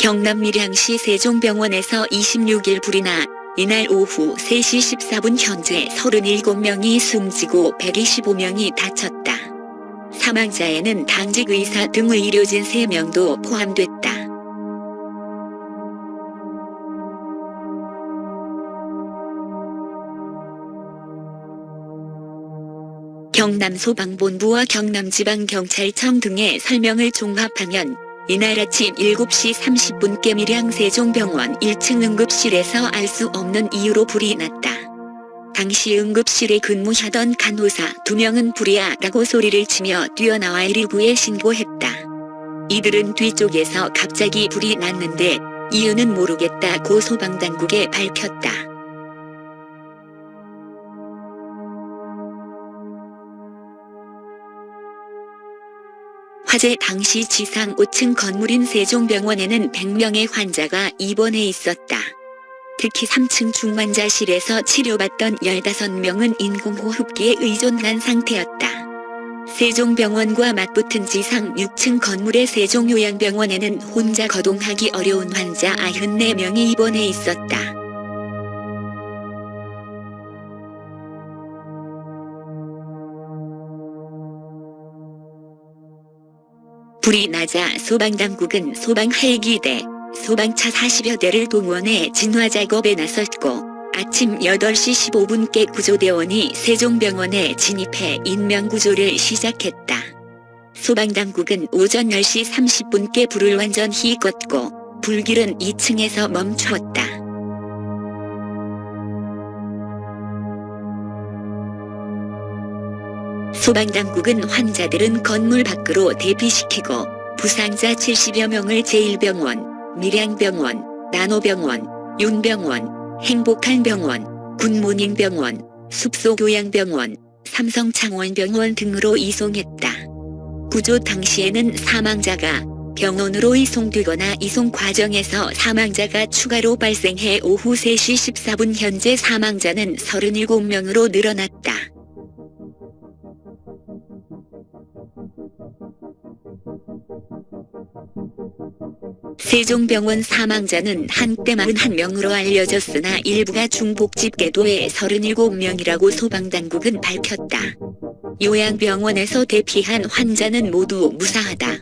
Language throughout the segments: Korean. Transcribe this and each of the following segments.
경남 밀양시 세종병원에서 26일 불이 나 이날 오후 3시 14분 현재 37명이 숨지고 125명이 다쳤다. 사망자에는 당직 의사 등 의료진 3명도 포함됐다. 경남 소방본부와 경남지방경찰청 등의 설명을 종합하면 이날 아침 7시 30분께 밀양 세종병원 1층 응급실에서 알 수 없는 이유로 불이 났다. 당시 응급실에 근무하던 간호사 두 명은 불이야 라고 소리를 치며 뛰어나와 119에 신고했다. 이들은 뒤쪽에서 갑자기 불이 났는데 이유는 모르겠다고 소방당국에 밝혔다. 화재 당시 지상 5층 건물인 세종병원에는 100명의 환자가 입원해 있었다. 특히 3층 중환자실에서 치료받던 15명은 인공호흡기에 의존한 상태였다. 세종병원과 맞붙은 지상 6층 건물의 세종요양병원에는 혼자 거동하기 어려운 환자 94명이 입원해 있었다. 불이 나자 소방당국은 소방 헬기대, 소방차 40여 대를 동원해 진화 작업에 나섰고 아침 8시 15분께 구조대원이 세종병원에 진입해 인명구조를 시작했다. 소방당국은 오전 10시 30분께 불을 완전히 껐고 불길은 2층에서 멈추었다. 소방당국은 환자들은 건물 밖으로 대피시키고 부상자 70여 명을 제1병원, 밀양병원, 나노병원, 윤병원, 행복한병원, 굿모닝병원, 숙소교양병원, 삼성창원병원 등으로 이송했다. 구조 당시에는 사망자가 병원으로 이송되거나 이송 과정에서 사망자가 추가로 발생해 오후 3시 14분 현재 사망자는 37명으로 늘어났다. 세종병원 사망자는 한때 41명으로 알려졌으나 일부가 중복집계도에 37명이라고 소방당국은 밝혔다. 요양병원에서 대피한 환자는 모두 무사하다.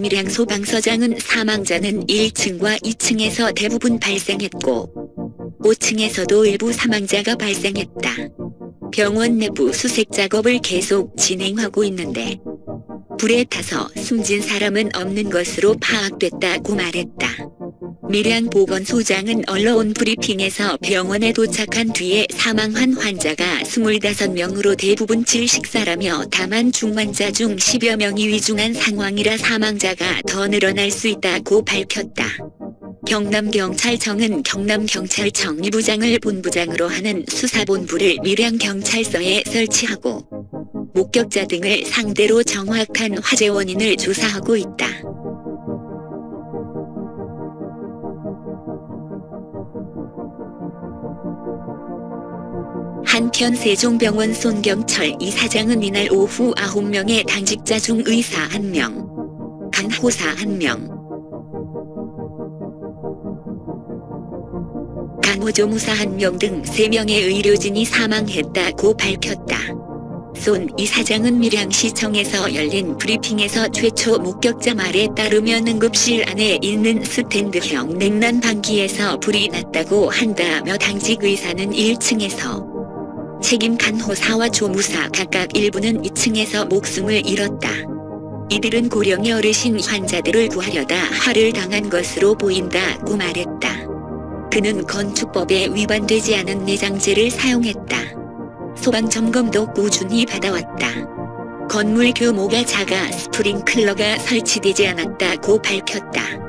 밀양 소방서장은 사망자는 1층과 2층에서 대부분 발생했고 5층에서도 일부 사망자가 발생했다. 병원 내부 수색 작업을 계속 진행하고 있는데 불에 타서 숨진 사람은 없는 것으로 파악됐다고 말했다. 밀양 보건소장은 언론 브리핑에서 병원에 도착한 뒤에 사망한 환자가 25명으로 대부분 질식사라며 다만 중환자 중 10여 명이 위중한 상황이라 사망자가 더 늘어날 수 있다고 밝혔다. 경남경찰청은 경남경찰청 이 부장을 본부장으로 하는 수사본부를 밀양경찰서에 설치하고 목격자 등을 상대로 정확한 화재 원인을 조사하고 있다. 한편 세종병원 손경철 이사장은 이날 오후 9명의 당직자 중 의사 1명, 간호사 1명, 간호조무사 1명 등 3명의 의료진이 사망했다고 밝혔다. 손 이사장은 밀양시청에서 열린 브리핑에서 최초 목격자 말에 따르면 응급실 안에 있는 스탠드형 냉난 방기에서 불이 났다고 한다며 당직 의사는 1층에서 책임 간호사와 조무사 각각 일부는 2층에서 목숨을 잃었다. 이들은 고령의 어르신 환자들을 구하려다 화를 당한 것으로 보인다고 말했다. 그는 건축법에 위반되지 않은 내장재를 사용했다. 소방점검도 꾸준히 받아왔다. 건물 규모가 작아 스프링클러가 설치되지 않았다고 밝혔다.